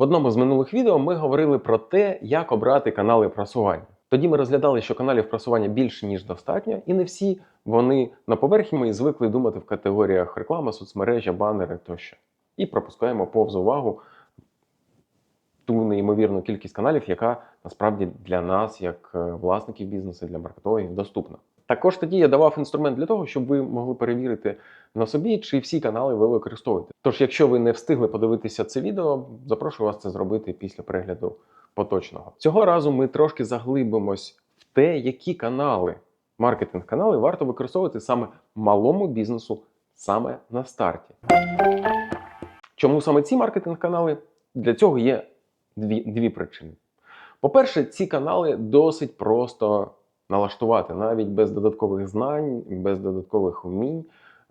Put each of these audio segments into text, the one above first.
В одному з минулих відео ми говорили про те, як обрати канали просування. Тоді ми розглядали, що каналів просування більше ніж достатньо, і не всі вони на поверхні ми звикли думати в категоріях реклама, соцмережа, банери тощо. І пропускаємо повз увагу ту неймовірну кількість каналів, яка насправді для нас, як е, власників бізнесу, для маркетологів, доступна. Також тоді я давав інструмент для того, щоб ви могли перевірити на собі, чи всі канали ви використовуєте. Тож, якщо ви не встигли подивитися це відео, запрошую вас це зробити після перегляду поточного. Цього разу ми трошки заглибимось в те, які канали, маркетинг-канали варто використовувати саме малому бізнесу саме на старті. Чому саме ці маркетинг-канали? Для цього є дві, дві причини. По-перше, ці канали досить просто налаштувати, навіть без додаткових знань, без додаткових вмінь.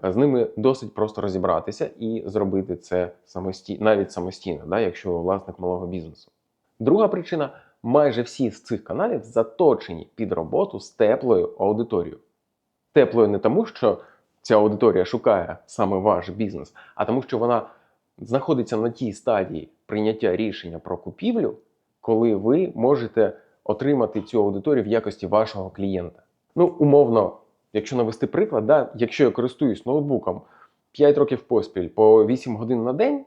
З ними досить просто розібратися і зробити це самостійно, навіть самостійно, да, якщо ви власник малого бізнесу. Друга причина: майже всі з цих каналів заточені під роботу з теплою аудиторією. Теплою не тому, що ця аудиторія шукає саме ваш бізнес, а тому, що вона знаходиться на тій стадії прийняття рішення про купівлю, коли ви можете отримати цю аудиторію в якості вашого клієнта. Ну, умовно, якщо навести приклад, да, якщо я користуюсь ноутбуком 5 років поспіль по 8 годин на день,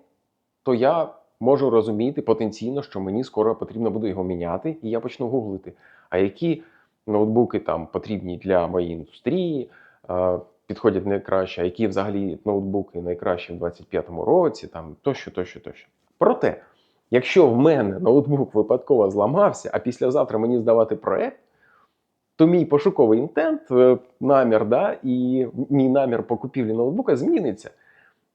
то я можу розуміти потенційно, що мені скоро потрібно буде його міняти, і я почну гуглити. А які ноутбуки там потрібні для моєї індустрії, підходять найкраще, а які взагалі ноутбуки найкращі в 25-му році, там тощо, тощо, тощо. Проте, якщо в мене ноутбук випадково зламався, а післязавтра мені здавати проект, то мій пошуковий інтент, е, намір, да, і мій намір по купівлі ноутбука зміниться.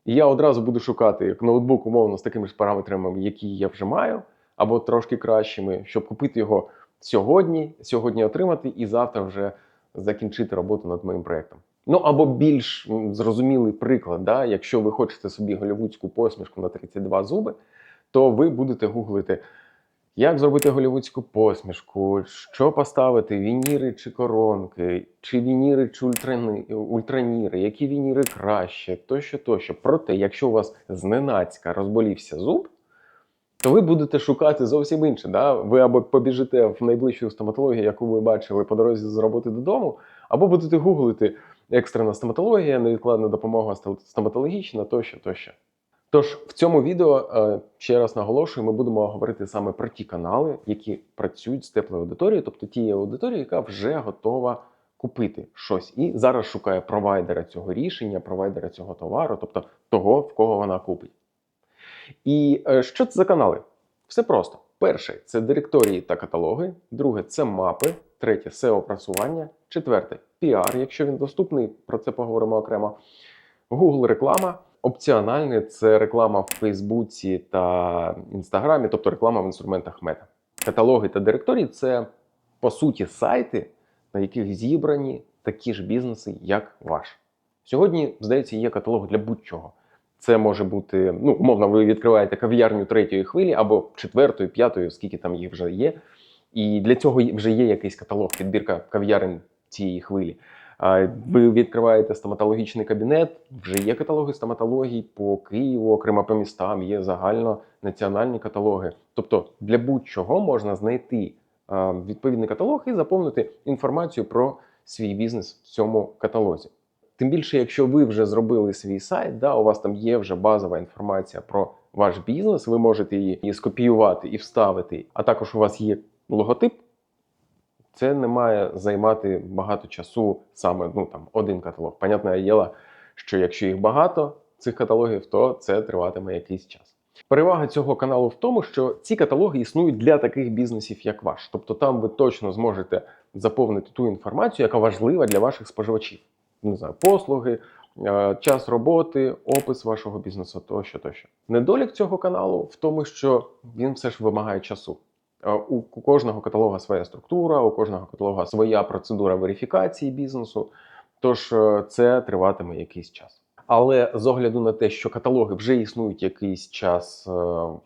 І я одразу буду шукати ноутбук, умовно, з такими ж параметрами, які я вже маю, або трошки кращими, щоб купити його сьогодні, сьогодні отримати і завтра вже закінчити роботу над моїм проектом. Ну або більш зрозумілий приклад, да, якщо ви хочете собі голівудську посмішку на 32 зуби, то ви будете гуглити, як зробити голівудську посмішку, що поставити, вініри чи коронки, чи вініри чи ультрані, ультраніри, які вініри краще, тощо, тощо. Проте, якщо у вас зненацька розболівся зуб, то ви будете шукати зовсім інше. Да? Ви або побіжите в найближчу стоматологію, яку ви бачили по дорозі з роботи додому, або будете гуглити екстрена стоматологія, невідкладна допомога стоматологічна тощо, тощо. Тож в цьому відео е, ще раз наголошую, ми будемо говорити саме про ті канали, які працюють з теплою аудиторією, тобто тією аудиторією, яка вже готова купити щось і зараз шукає провайдера цього рішення, провайдера цього товару, тобто того, в кого вона купить. І е, що це за канали? Все просто. Перше це директорії та каталоги, друге це мапи, третє SEO просування, четверте піар, якщо він доступний, про це поговоримо окремо. Google реклама. Опціональне це реклама в Фейсбуці та Інстаграмі, тобто реклама в інструментах мета. Каталоги та директорії це по суті сайти, на яких зібрані такі ж бізнеси, як ваш. Сьогодні, здається, є каталог для будь-чого. Це може бути, ну, умовно, ви відкриваєте кав'ярню третьої хвилі або четвертої, п'ятої, скільки там їх вже є. І для цього вже є якийсь каталог, підбірка кав'ярень цієї хвилі. Ви відкриваєте стоматологічний кабінет, вже є каталоги стоматологій по Києву, окремо по містам, є загальнонаціональні каталоги. Тобто для будь-чого можна знайти відповідний каталог і заповнити інформацію про свій бізнес в цьому каталозі. Тим більше, якщо ви вже зробили свій сайт, да, у вас там є вже базова інформація про ваш бізнес, ви можете її скопіювати і вставити, а також у вас є логотип. Це не має займати багато часу саме ну, там, один каталог. Понятне діло, що якщо їх багато, цих каталогів, то це триватиме якийсь час. Перевага цього каналу в тому, що ці каталоги існують для таких бізнесів, як ваш. Тобто там ви точно зможете заповнити ту інформацію, яка важлива для ваших споживачів. Не знаю, послуги, е, час роботи, опис вашого бізнесу тощо, тощо. Недолік цього каналу в тому, що він все ж вимагає часу. У у кожного каталога своя структура, у кожного каталога своя процедура верифікації бізнесу. Тож е, це триватиме якийсь час. Але з огляду на те, що каталоги вже існують якийсь час е,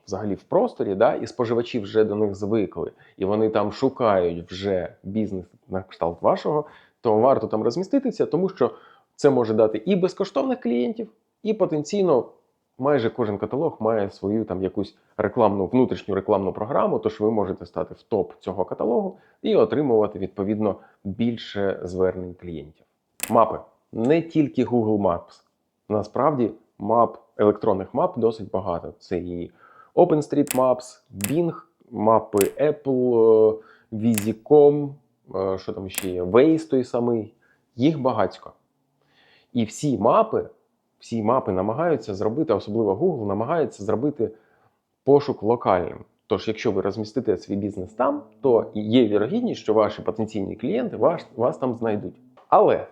взагалі в просторі, да, і споживачі вже до них звикли, і вони там шукають вже бізнес на кшталт вашого, то варто там розміститися, тому що це може дати і безкоштовних клієнтів, і потенційно майже кожен каталог має свою там якусь рекламну внутрішню рекламну програму, тож ви можете стати в топ цього каталогу і отримувати відповідно більше звернень клієнтів. Мапи не тільки Google Maps. Насправді мап, електронних мап досить багато. Це і OpenStreetMaps, Bing, мапи Apple, е, Visicom, е, що там ще є, Waze той самий. Їх багатько. І всі мапи, всі мапи намагаються зробити, особливо Google, намагається зробити пошук локальним. Тож, якщо ви розмістите свій бізнес там, то є вірогідність, що ваші потенційні клієнти вас, вас там знайдуть. Але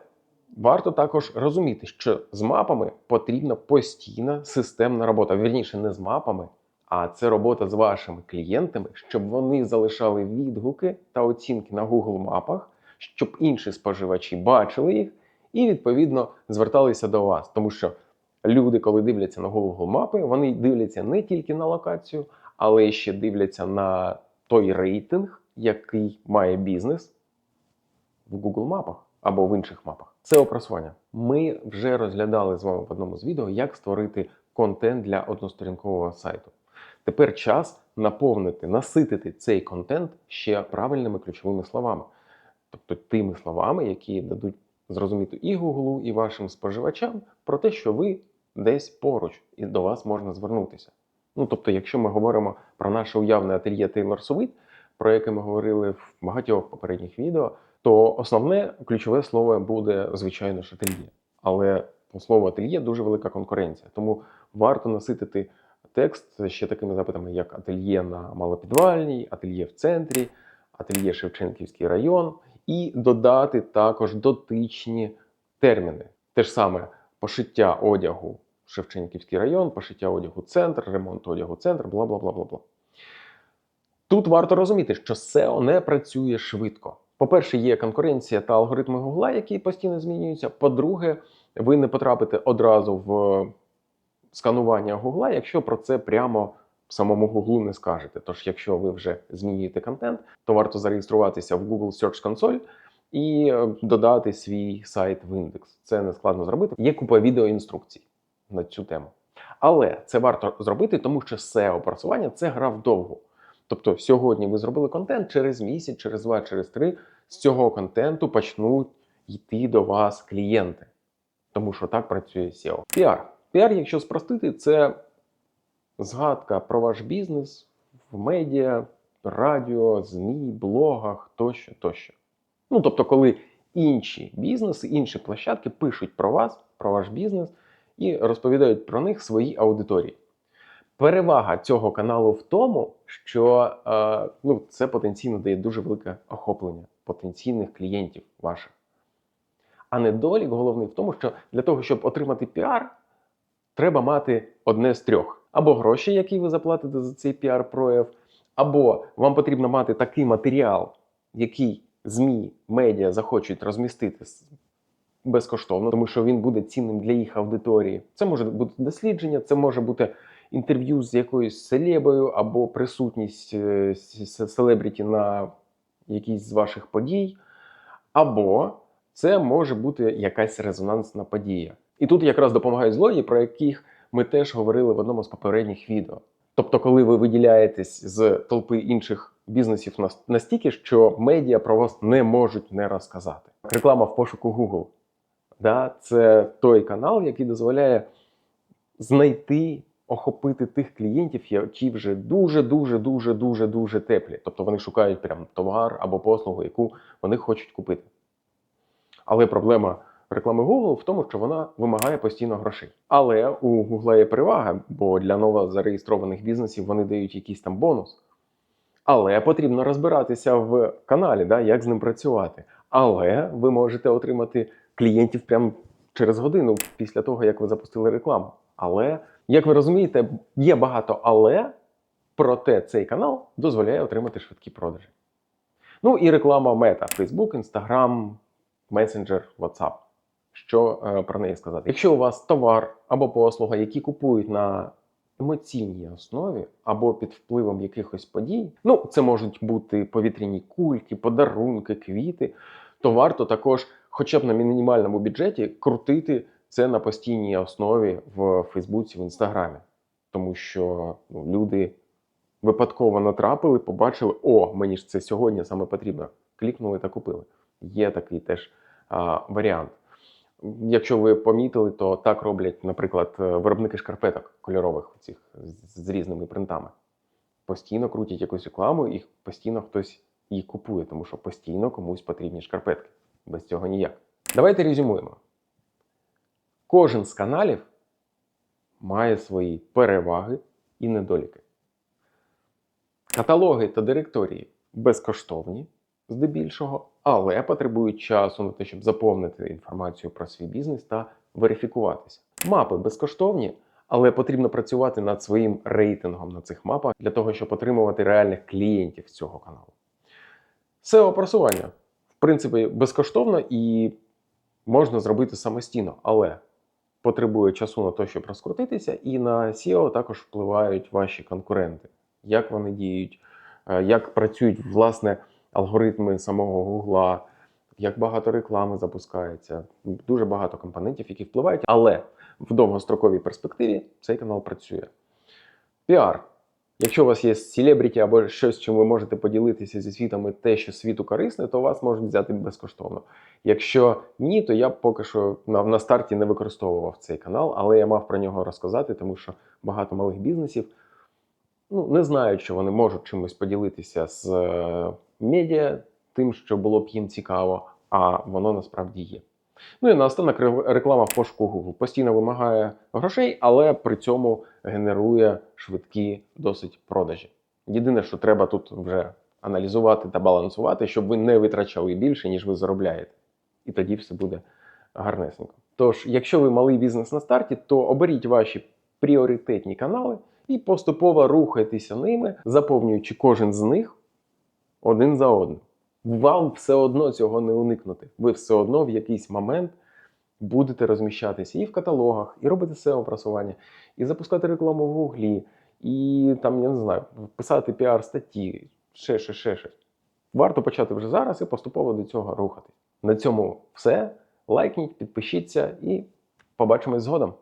варто також розуміти, що з мапами потрібна постійна системна робота. Вірніше, не з мапами, а це робота з вашими клієнтами, щоб вони залишали відгуки та оцінки на Google мапах, щоб інші споживачі бачили їх і відповідно зверталися до вас. Тому що люди, коли дивляться на Google мапи, вони дивляться не тільки на локацію, але ще дивляться на той рейтинг, який має бізнес в Google мапах або в інших мапах. Це просування. Ми вже розглядали з вами в одному з відео, як створити контент для односторінкового сайту. Тепер час наповнити, наситити цей контент ще правильними ключовими словами, тобто тими словами, які дадуть зрозуміти і Google, і вашим споживачам про те, що ви десь поруч і до вас можна звернутися. Ну тобто, якщо ми говоримо про наше уявне ательє Taylor Swift, про яке ми говорили в багатьох попередніх відео, то основне ключове слово буде, звичайно, ж ательє. Але по слову ательє дуже велика конкуренція. Тому варто наситити текст ще такими запитами, як ательє на малопідвальній, ательє в центрі, ательє Шевченківський район, і додати також дотичні терміни. Те ж саме пошиття одягу Шевченківський район, пошиття одягу центр, ремонт одягу центр, бла бла бла бла бла. Тут варто розуміти, що SEO не працює швидко. По-перше, є конкуренція та алгоритми Гугла, які постійно змінюються. По-друге, ви не потрапите одразу в сканування Гугла, якщо про це прямо самому Гуглу не скажете. Тож, якщо ви вже змінюєте контент, то варто зареєструватися в Google Search Console і е, додати свій сайт в індекс. Це не складно зробити. Є купа відеоінструкцій на цю тему. Але це варто зробити, тому що SEO просування це гра вдовгу. Тобто сьогодні ви зробили контент через місяць, через два, через три. З цього контенту почнуть йти до вас клієнти. Тому що так працює SEO. Піар. Піар, якщо спростити, це згадка про ваш бізнес в медіа, радіо, ЗМІ, блогах тощо, тощо. Ну, тобто, коли інші бізнеси, інші площадки пишуть про вас, про ваш бізнес і розповідають про них своїй аудиторії. Перевага цього каналу в тому, що е, ну, це потенційно дає дуже велике охоплення потенційних клієнтів ваших. А недолік головний в тому, що для того, щоб отримати піар, треба мати одне з трьох: або гроші, які ви заплатите за цей піар-прояв, або вам потрібно мати такий матеріал, який ЗМІ, медіа захочуть розмістити безкоштовно, тому що він буде цінним для їх аудиторії. Це може бути дослідження, це може бути інтерв'ю з якоюсь селебою або присутність е, селебріті на якійсь з ваших подій, або це може бути якась резонансна подія. І тут якраз допомагають злодії, про яких ми теж говорили в одному з попередніх відео. Тобто, коли ви виділяєтесь з толпи інших бізнесів настільки, що медіа про вас не можуть не розказати. Реклама в пошуку Google. Да, це той канал, який дозволяє знайти, охопити тих клієнтів, які вже дуже, дуже, дуже, дуже, дуже теплі. Тобто вони шукають прям товар або послугу, яку вони хочуть купити. Але проблема реклами Google в тому, що вона вимагає постійно грошей. Але у Google є перевага, бо для новозареєстрованих бізнесів вони дають якийсь там бонус. Але потрібно розбиратися в каналі, да, як з ним працювати. Але ви можете отримати клієнтів прямо через годину після того, як ви запустили рекламу. Але, як ви розумієте, є багато але, проте цей канал дозволяє отримати швидкі продажі. Ну і реклама мета: Facebook, Instagram, Messenger, WhatsApp. Що е, про неї сказати? Якщо у вас товар або послуга, які купують на емоційній основі або під впливом якихось подій, ну це можуть бути повітряні кульки, подарунки, квіти, то варто також, хоча б на мінімальному бюджеті, крутити це на постійній основі в Фейсбуці, в Інстаграмі. Тому що ну, люди випадково натрапили, побачили, о, мені ж це сьогодні саме потрібно. Клікнули та купили. Є такий теж а, варіант. Якщо ви помітили, то так роблять, наприклад, е, виробники шкарпеток кольорових цих з, різними принтами. Постійно крутять якусь рекламу, і постійно хтось їх купує, тому що постійно комусь потрібні шкарпетки. Без цього ніяк. Давайте резюмуємо. Кожен з каналів має свої переваги і недоліки. Каталоги та директорії безкоштовні, здебільшого, але потребують часу на те, щоб заповнити інформацію про свій бізнес та верифікуватися. Мапи безкоштовні, але потрібно працювати над своїм рейтингом на цих мапах для того, щоб отримувати реальних клієнтів з цього каналу. SEO просування, в принципі, безкоштовно і можна зробити самостійно, але потребує часу на те, щоб розкрутитися, і на SEO також впливають ваші конкуренти, як вони діють, е, як працюють власне алгоритми самого Гугла, як багато реклами запускається. Дуже багато компонентів, які впливають, але в довгостроковій перспективі цей канал працює. Піар. Якщо у вас є селебріті або щось, чим ви можете поділитися зі світом і те, що світу корисне, то вас можуть взяти безкоштовно. Якщо ні, то я поки що на, на старті не використовував цей канал, але я мав про нього розказати, тому що багато малих бізнесів ну, не знають, що вони можуть чимось поділитися з медіа, тим, що було б їм цікаво, а воно насправді є. Ну і наостанок ре- реклама в пошуку Google постійно вимагає грошей, але при цьому генерує швидкі досить продажі. Єдине, що треба тут вже аналізувати та балансувати, щоб ви не витрачали більше, ніж ви заробляєте. І тоді все буде гарнесенько. Тож, якщо ви малий бізнес на старті, то оберіть ваші пріоритетні канали і поступово рухайтеся ними, заповнюючи кожен з них один за одним. Вам все одно цього не уникнути. Ви все одно в якийсь момент будете розміщатися і в каталогах, і робити SEO просування, і запускати рекламу в Гуглі, і там, я не знаю, писати піар-статті, ще, ще, ще щось. Варто почати вже зараз і поступово до цього рухатись. На цьому все. Лайкніть, підпишіться і побачимось згодом.